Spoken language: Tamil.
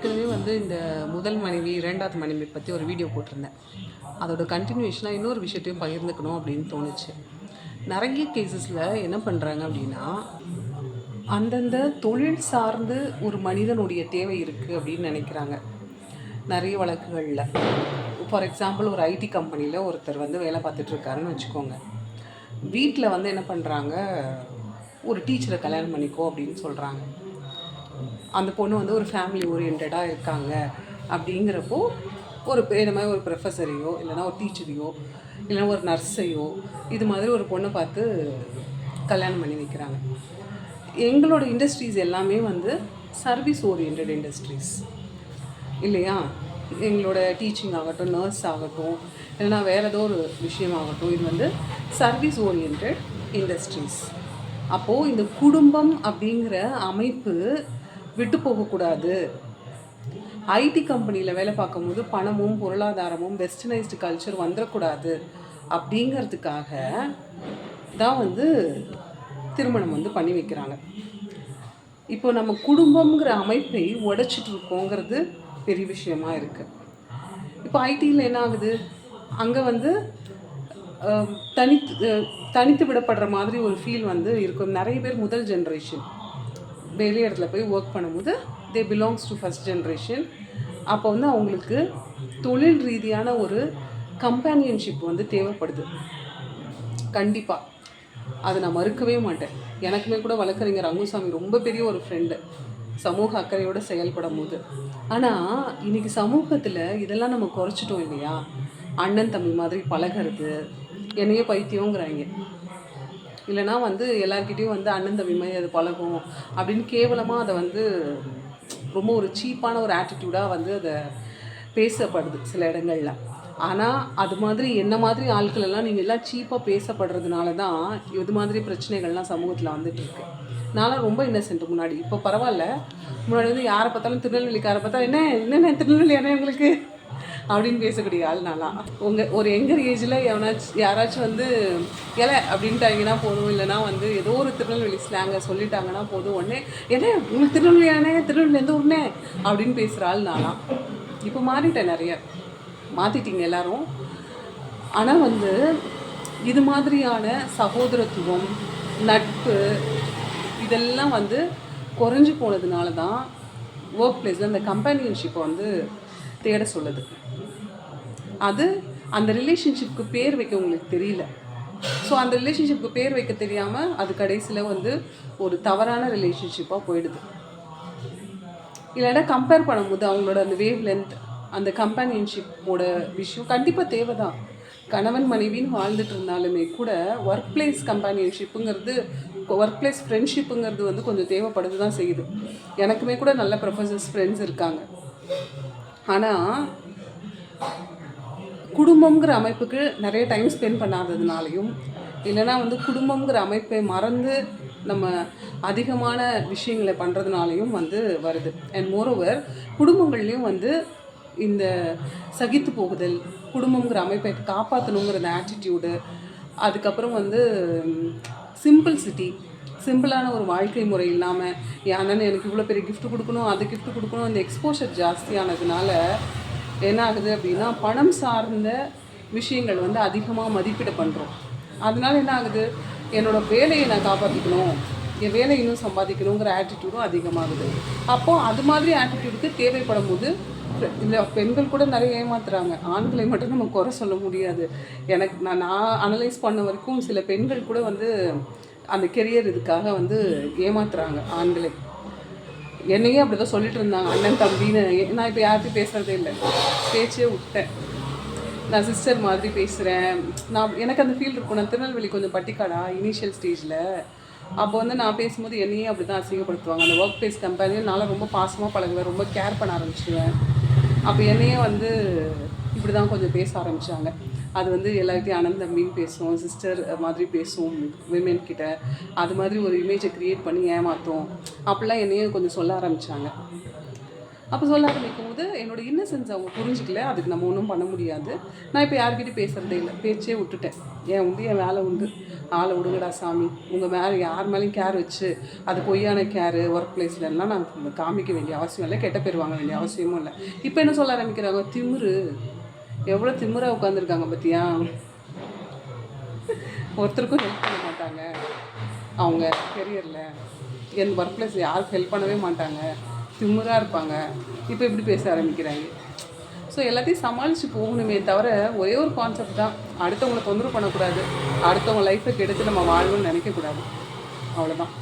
ஏற்கனவே வந்து இந்த முதல் மனைவி இரண்டாவது மனைவி பற்றி ஒரு வீடியோ போட்டிருந்தேன். அதோட கண்டினியூஷனாக இன்னொரு விஷயத்தையும் பகிர்ந்துக்கணும் அப்படின்னு தோணுச்சு. நிறைய கேசஸில் என்ன பண்ணுறாங்க அப்படின்னா அந்தந்த தொழில் சார்ந்து ஒரு மனிதனுடைய தேவை இருக்குது அப்படின்னு நினைக்கிறாங்க. நிறைய வழக்குகளில். ஃபார் எக்ஸாம்பிள் ஒரு ஐடி கம்பெனியில் ஒருத்தர் வந்து வேலை பார்த்துட்ருக்காருன்னு வச்சுக்கோங்க. வீட்டில் வந்து என்ன பண்ணுறாங்க ஒரு டீச்சரை கல்யாணம் பண்ணிக்கோ அப்படின்னு சொல்கிறாங்க அந்த பொண்ணு வந்து ஒரு ஃபேமிலி ஓரியன்டாக இருக்காங்க அப்படிங்கிறப்போ ஒரு இந்த மாதிரி ஒரு ப்ரொஃபஸரையோ இல்லைன்னா ஒரு டீச்சரையோ இல்லைன்னா ஒரு நர்ஸையோ இது மாதிரி ஒரு பொண்ணை பார்த்து கல்யாணம் பண்ணி வைக்கிறாங்க. எங்களோட இண்டஸ்ட்ரீஸ் எல்லாமே வந்து சர்வீஸ் ஓரியன்ட் இண்டஸ்ட்ரீஸ் இல்லையா? எங்களோட டீச்சிங் ஆகட்டும் நர்ஸ் ஆகட்டும் இல்லைன்னா வேறு ஏதோ ஒரு விஷயம் ஆகட்டும் இது வந்து சர்வீஸ் ஓரியன்ட் இண்டஸ்ட்ரீஸ் அப்போது இந்த குடும்பம் அப்படிங்கிற அமைப்பு விட்டு போகக்கூடாது. ஐடி கம்பெனியில் வேலை பார்க்கும்போது பணமும் பொருளாதாரமும் வெஸ்டர்னைஸ்டு கல்ச்சர் வந்துடக்கூடாது அப்படிங்கிறதுக்காக தான் வந்து திருமணம் வந்து பண்ணி வைக்கிறாங்க. இப்போ நம்ம குடும்பம்ங்கிற அமைப்பை உடைச்சிட்டு இருக்கோங்கிறது பெரிய விஷயமா இருக்குது இப்போ ஐடியில் என்ன ஆகுது? அங்கே வந்து தனித்து தனித்து விடப்படுற மாதிரி ஒரு ஃபீல் வந்து இருக்கும். நிறைய பேர் முதல் ஜென்ரேஷன் வெளி இடத்துல போய் ஒர்க் பண்ணும்போது they belongs to first generation அப்போ வந்து அவங்களுக்கு தொழில் ரீதியான ஒரு கம்பேனியன்ஷிப் வந்து தேவைப்படுது. கண்டிப்பாக அதை நான் மறுக்கவே மாட்டேன். எனக்குமே கூட வழக்கறிஞர் ரங்குசாமி ரொம்ப பெரிய ஒரு ஃப்ரெண்டு சமூக அக்கறையோடு செயல்படும் போது. ஆனால் இன்னைக்கு சமூகத்தில் இதெல்லாம் நம்ம குறைச்சிட்டோம் இல்லையா? அண்ணன் தம்பி மாதிரி பழகிறது என்னையே பைத்தியங்கிறாங்க இல்லைனா வந்து எல்லார்கிட்டயும் வந்து அண்ணன் தம்பி மாதிரி அது பழகும் அப்படின்னு கேவலமாக அதை வந்து ரொம்ப ஒரு சீப்பான ஒரு ஆட்டிடியூடாக வந்து அதை பேசப்படுது சில இடங்களில். ஆனால் அது மாதிரி என்ன மாதிரி ஆட்கள் எல்லாம் நீங்கள் எல்லாம் சீப்பாக பேசப்படுறதுனால தான் இது மாதிரி பிரச்சனைகள்லாம் சமூகத்தில் வந்துட்டுருக்கு நான்லாம் ரொம்ப இன்னசென்ட் முன்னாடி. இப்போ பரவாயில்ல. முன்னாடி வந்து யாரை பார்த்தாலும் திருநெல்வேலிக்காரை பார்த்தா என்ன என்னென்ன திருநெல்வேலி என்ன உங்களுக்கு? அப்படின்னு பேசக்கூடிய ஆள் நான்லாம். உங்கள் ஒரு எங்கர் ஏஜில் எவனாச்சும் யாராச்சும் வந்து இலை அப்படின்ட்டாங்கன்னா போதும் இல்லைனா வந்து ஏதோ ஒரு திருநெல்வேலி ஸ்லாங்கை சொல்லிட்டாங்கன்னா போதும் உடனே என்ன உங்களுக்கு திருநெல்வேலியானே திருநெல்வேலி எந்த ஊர்னே அப்படின்னு பேசுகிற ஆள் நானா இப்போ மாறிட்டேன் நிறைய. மாற்றிட்டீங்க எல்லாரும். ஆனால் வந்து இது மாதிரியான சகோதரத்துவம் நட்பு இதெல்லாம் வந்து குறைஞ்சி போனதுனால தான் ஒர்க் பிளேஸில் அந்த கம்பேனியன்ஷிப்பை வந்து தேட சொல்லுது. அது அந்த ரிலேஷன்ஷிப்க்கு பேர் வைக்க உங்களுக்கு தெரியல. ஸோ அந்த ரிலேஷன்ஷிப்க்கு பேர் வைக்க தெரியாமல் அது கடைசியில் வந்து ஒரு தவறான ரிலேஷன்ஷிப்பாக போயிடுது. இல்லைன்னா கம்பேர் பண்ணும்போது அவங்களோட அந்த வேவ் லென்த் அந்த கம்பேனியன்ஷிப்போட விஷயம் கண்டிப்பாக தேவை தான் கணவன் மனைவின்னு வாழ்ந்துட்டு இருந்தாலுமே கூட ஒர்க் பிளேஸ் கம்பேனியன்ஷிப்புங்கிறது ஒர்க் பிளேஸ் ஃப்ரெண்ட்ஷிப்புங்கிறது வந்து கொஞ்சம் தேவைப்படுது தான் செய்யுது. எனக்குமே கூட நல்ல ப்ரொஃபஸர்ஸ் ஃப்ரெண்ட்ஸ் இருக்காங்க. ஆனால் குடும்பங்கிற அமைப்புக்கு நிறைய டைம் ஸ்பெண்ட் பண்ணாததுனாலையும் இல்லைன்னா வந்து குடும்பம்ங்கிற அமைப்பை மறந்து நம்ம அதிகமான விஷயங்களை பண்ணுறதுனாலையும் வந்து வருது. அண்ட் மோரோவர் குடும்பங்கள்லேயும் வந்து இந்த சகித்து போகுதல் குடும்பங்கிற அமைப்பை காப்பாற்றணுங்கிற ஆட்டிடியூடு அதுக்கப்புறம் வந்து சிம்பிள் சிட்டி சிம்பிளான ஒரு வாழ்க்கை முறை இல்லாமல் என் எனக்கு இவ்வளோ பெரிய கிஃப்ட் கொடுக்கணும் அது கிஃப்ட் கொடுக்கணும் அந்த எக்ஸ்போஷர் ஜாஸ்தியானதுனால என்ன ஆகுது அப்படின்னா பணம் சார்ந்த விஷயங்கள் வந்து அதிகமாக மதிப்பீடு பண்ணுறோம் அதனால என்ன ஆகுது? என்னோடய வேலையை நான் காப்பாற்றிக்கணும் என் வேலை இன்னும் சம்பாதிக்கணுங்கிற ஆட்டிடியூடும் அதிகமாகுது. அப்போது அது மாதிரி ஆட்டிடியூடுக்கு தேவைப்படும் போது இல்லை பெண்கள் கூட நிறைய ஏமாத்துறாங்க. ஆண்களை மட்டும் நம்ம குறை சொல்ல முடியாது. எனக்கு நான் நான் அனலைஸ் பண்ண வரைக்கும் சில பெண்கள் கூட வந்து அந்த கெரியர் இதுக்காக வந்து ஏமாத்துறாங்க ஆண்களை. என்னையே அப்படி தான் சொல்லிட்டு இருந்தாங்க அண்ணன் தம்பின்னு. நான் இப்போ யார்கிட்டையும் பேசுகிறதே இல்லை. பேச்சே விட்டேன். நான் சிஸ்டர் மாதிரி பேசுகிறேன் நான் எனக்கு அந்த ஃபீல் இருக்கும். நான் திருநெல்வேலி கொஞ்சம் பட்டிக்காடா இனிஷியல் ஸ்டேஜில் அப்போ வந்து நான் பேசும்போது என்னையே அப்படி தான் அசிங்கப்படுத்துவாங்க. அந்த ஒர்க் பிளேஸ் கம்பெனியில் நான் ரொம்ப பாசமாக பழகுவேன் ரொம்ப கேர் பண்ண ஆரம்பிச்சிடுவேன் அப்போ என்னையே வந்து இப்படி தான் கொஞ்சம் பேச ஆரம்பித்தாங்க அது வந்து எல்லார்கிட்டையும் அனந்த மீன் பேசுவோம் சிஸ்டர் மாதிரி பேசும் விமென் கிட்ட. அது மாதிரி ஒரு இமேஜை க்ரியேட் பண்ணி ஏமாற்றும் அப்படிலாம் என்னையும் கொஞ்சம் சொல்ல ஆரம்பித்தாங்க அப்போ சொல்ல ஆரம்பிக்கும் போது என்னோடய இன்னசென்ஸ் அவங்க புரிஞ்சிக்கல. அதுக்கு நம்ம ஒன்றும் பண்ண முடியாது. நான் இப்போ யார்கிட்டையும் பேசுகிறதே இல்லை. பேச்சே விட்டுட்டேன். ஏன் உண்டு? என் வேலை உண்டு. ஆளை விடுங்கடா சாமி. உங்கள் மேலே யார் மேலேயும் கேர் வச்சு அது பொய்யான கேரு ஒர்க் பிளேஸ்லலாம் நான் காமிக்க வேண்டிய அவசியம் இல்லை. கெட்ட பேர் வாங்க வேண்டிய அவசியமும் இல்லை. இப்போ என்ன சொல்ல ஆரம்பிக்கிறாங்க? திமிரு எவ்வளோ திமிரா உட்காந்துருக்காங்க பார்த்தியா ஒருத்தருக்கும் ஹெல்ப் பண்ண மாட்டாங்க. அவங்க கெரியரில் என் ஒர்க் பிளேஸ் யாருக்கும் ஹெல்ப் பண்ணவே மாட்டாங்க. திமுறாக இருப்பாங்க. இப்போ இப்படி பேச ஆரம்பிக்கிறாங்க. ஸோ எல்லாத்தையும் சமாளித்து போகணுமே தவிர ஒரே ஒரு கான்செப்ட் தான். அடுத்தவங்களை தொந்தரவு பண்ணக்கூடாது. அடுத்தவங்க லைஃப்பை கெடுத்து நம்ம வாழணும்னு நினைக்கக்கூடாது. அவ்வளோதான்